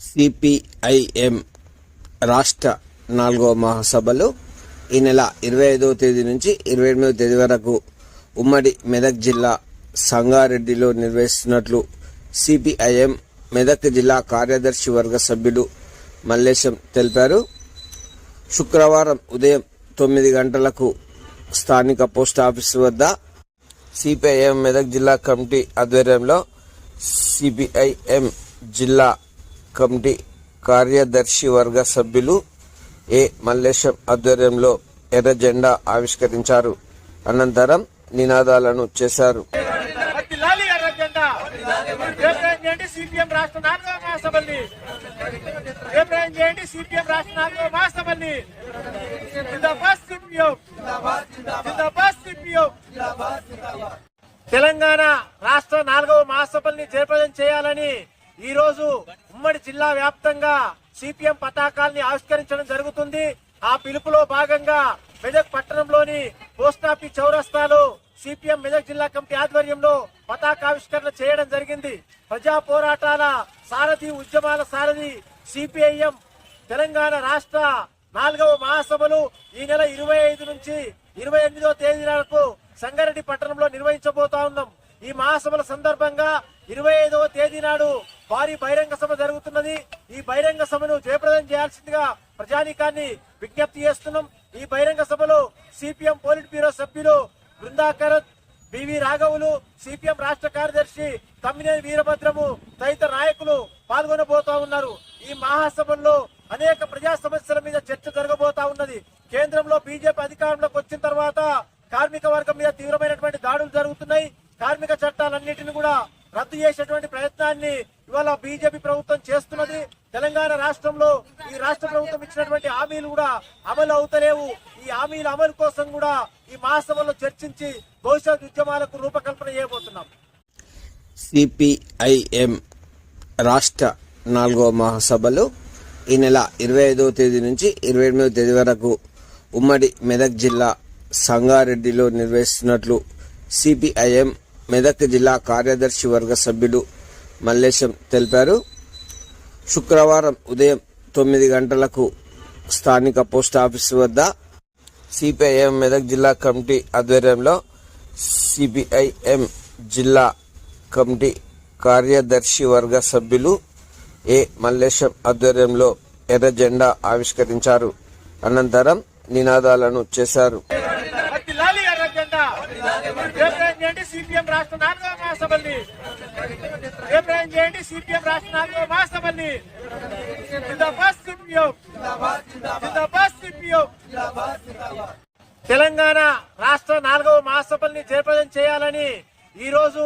CPIM రాష్ట్ర నాలుగో మహాసభలు ఈ నెల ఇరవై ఐదవ తేదీ నుంచి ఇరవై ఎనిమిదవ తేదీ వరకు ఉమ్మడి మెదక్ జిల్లా సంగారెడ్డిలో నిర్వహిస్తున్నట్లు సిపిఐఎం మెదక్ జిల్లా కార్యదర్శి వర్గ సభ్యుడు మల్లేశం తెలిపారు. శుక్రవారం ఉదయం తొమ్మిది గంటలకు స్థానిక పోస్ట్ ఆఫీస్ వద్ద సిపిఐఎం మెదక్ జిల్లా కమిటీ ఆధ్వర్యంలో సిపిఐఎం జిల్లా కమిటీ కార్యదర్శి వర్గ సభ్యులు ఏ మల్లేశం ఆధ్వర్యంలో ఎర్ర జెండా ఆవిష్కరించారు. అనంతరం నినాదాలను చేశారు. తెలంగాణ రాష్ట్ర నాలుగవ మహాసభల్ని చేపదం చేయాలని ఈ రోజు ఉమ్మడి జిల్లా వ్యాప్తంగా సిపిఎం పతాకాల్ని ఆవిష్కరించడం జరుగుతుంది. ఆ పిలుపులో భాగంగా మెదక్ పట్టణంలోని పోస్టాఫీస్ చౌరస్తాలో సిపిఎం మెదక్ జిల్లా కమిటీ ఆధ్వర్యంలో పతాకావిష్కరణ చేయడం జరిగింది. ప్రజా పోరాటాల సారథి ఉద్యమాల సారథి సిపిఐఎం తెలంగాణ రాష్ట్ర నాలుగవ మహాసభలు ఈ నెల ఇరవై ఐదు నుంచి ఇరవై ఎనిమిదో తేదీ వరకు సంగారెడ్డి పట్టణంలో నిర్వహించబోతా ఉన్నాం. ఈ మహాసభల సందర్భంగా ఇరవై ఐదవ తేదీ నాడు భారీ బహిరంగ సభ జరుగుతున్నది. ఈ బహిరంగ సభను జయప్రదం చేయాల్సిందిగా ప్రజానీకాన్ని విజ్ఞప్తి చేస్తున్నాం. ఈ బహిరంగ సభలో సిపిఎం పోలిట్ బ్యూరో సభ్యులు బృందాకరత్ బివి రాఘవులు సిపిఎం రాష్ట్ర కార్యదర్శి తమ్మినేని వీరభద్రము తదితర నాయకులు పాల్గొనబోతా ఉన్నారు. ఈ మహాసభల్లో అనేక ప్రజా సమస్యల మీద చర్చ జరగబోతా ఉన్నది. కేంద్రంలో బీజేపీ అధికారంలోకి వచ్చిన తర్వాత కార్మిక వర్గం మీద తీవ్రమైనటువంటి దాడులు జరుగుతున్నాయి. కార్మిక చట్టాలన్నింటిని కూడా రద్దు చేసేటువంటి ప్రయత్నాన్ని ఇవాళ బీజేపీ ప్రభుత్వం చేస్తున్నది. తెలంగాణ రాష్ట్రంలో ఈ రాష్ట్ర ప్రభుత్వం ఇచ్చినటువంటి హామీలు కూడా అమలు అవుతలేవు. ఈ హామీల అమలు కోసం కూడా ఈ మహాసభలో చర్చించి భవిష్యత్ ఉద్యమాలకు రూపకల్పన చేయబోతున్నాం. సిపిఐఎం రాష్ట్ర నాలుగో మహాసభలు ఈ నెల ఇరవై ఐదవ తేదీ నుంచి ఇరవై ఎనిమిదవ తేదీ వరకు ఉమ్మడి మెదక్ జిల్లా సంగారెడ్డిలో నిర్వహిస్తున్నట్లు సిపిఐఎం మెదక్ జిల్లా కార్యదర్శి వర్గ సభ్యుడు మల్లేశం తెలిపారు. శుక్రవారం ఉదయం తొమ్మిది గంటలకు స్థానిక పోస్ట్ ఆఫీస్ వద్ద సిపిఐఎం మెదక్ జిల్లా కమిటీ ఆధ్వర్యంలో సిపిఐఎం జిల్లా కమిటీ కార్యదర్శి వర్గ సభ్యులు ఏ మల్లేశం ఆధ్వర్యంలో ఎర్ర జెండా ఆవిష్కరించారు. అనంతరం నినాదాలను చేశారు వర్ధిల్లాలి ఎర్ర జెండా రేపు చేయండి సిపిఎం రాష్ట్ర నాలుగవ మహాసభల్ని. అభిప్రాయం చేయండి సిపిఎం రాష్ట్ర నాలుగవ మహాసభల్ని. తెలంగాణ రాష్ట్ర నాలుగవ మహాసభల్ని చేపదం చేయాలని ఈ రోజు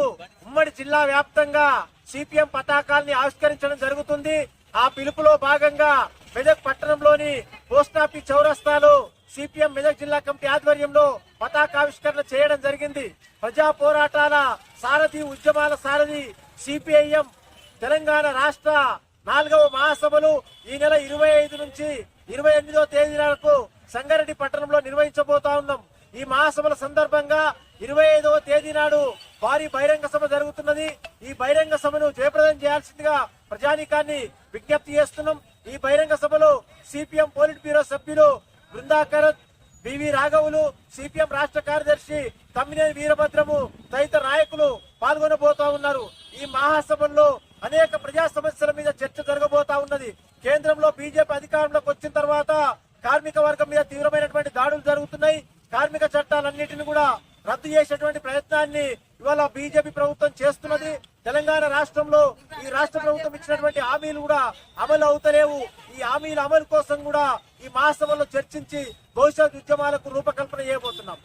ఉమ్మడి జిల్లా వ్యాప్తంగా సిపిఎం పతాకాల్ని ఆవిష్కరించడం జరుగుతుంది. ఆ పిలుపులో భాగంగా మెదక్ పట్టణంలోని పోస్టాఫీస్ చౌరస్తాలో సిపిఎం మెదక్ జిల్లా కమిటీ ఆధ్వర్యంలో పతాకావిష్కరణ చేయడం జరిగింది. ప్రజా పోరాటాల సారథి ఉద్యమాల సారథి సిపిఐఎం తెలంగాణ రాష్ట్ర నాలుగవ మహాసభలు ఈ నెల ఇరవై ఐదు నుంచి ఇరవై ఎనిమిదో తేదీ వరకు సంగారెడ్డి పట్టణంలో నిర్వహించబోతా ఉన్నాం. ఈ మహాసభల సందర్భంగా ఇరవై ఐదవ తేదీ నాడు భారీ బహిరంగ సభ జరుగుతున్నది. ఈ బహిరంగ సభను జయప్రదం చేయాల్సిందిగా ప్రజానీకాన్ని విజ్ఞప్తి చేస్తున్నాం. ఈ బహిరంగ సభలో సిపిఎం పోలిట్ బ్యూరో సభ్యులు బృందాకరత్ బివి రాఘవులు సిపిఎం రాష్ట్ర కార్యదర్శి తమ్మినేని వీరభద్రము తదితర నాయకులు పాల్గొనబోతా ఉన్నారు. ఈ మహాసభల్లో అనేక ప్రజా సమస్యల మీద చర్చ జరగబోతా ఉన్నది. కేంద్రంలో బీజేపీ అధికారంలోకి వచ్చిన తర్వాత కార్మిక వర్గం మీద తీవ్రమైనటువంటి దాడులు జరుగుతున్నాయి. కార్మిక చట్టాలన్నింటిని కూడా రద్దు చేసేటువంటి ప్రయత్నాన్ని ఇవాళ బీజేపీ ప్రభుత్వం చేస్తున్నది. తెలంగాణ రాష్ట్రంలో ఈ రాష్ట్ర ప్రభుత్వం ఇచ్చినటువంటి హామీలు కూడా అమలు అవుతలేవు. ఈ హామీల అమలు కోసం కూడా ఈ మహాసభలో చర్చించి భవిష్యత్ ఉద్యమాలకు రూపకల్పన చేయబోతున్నాం.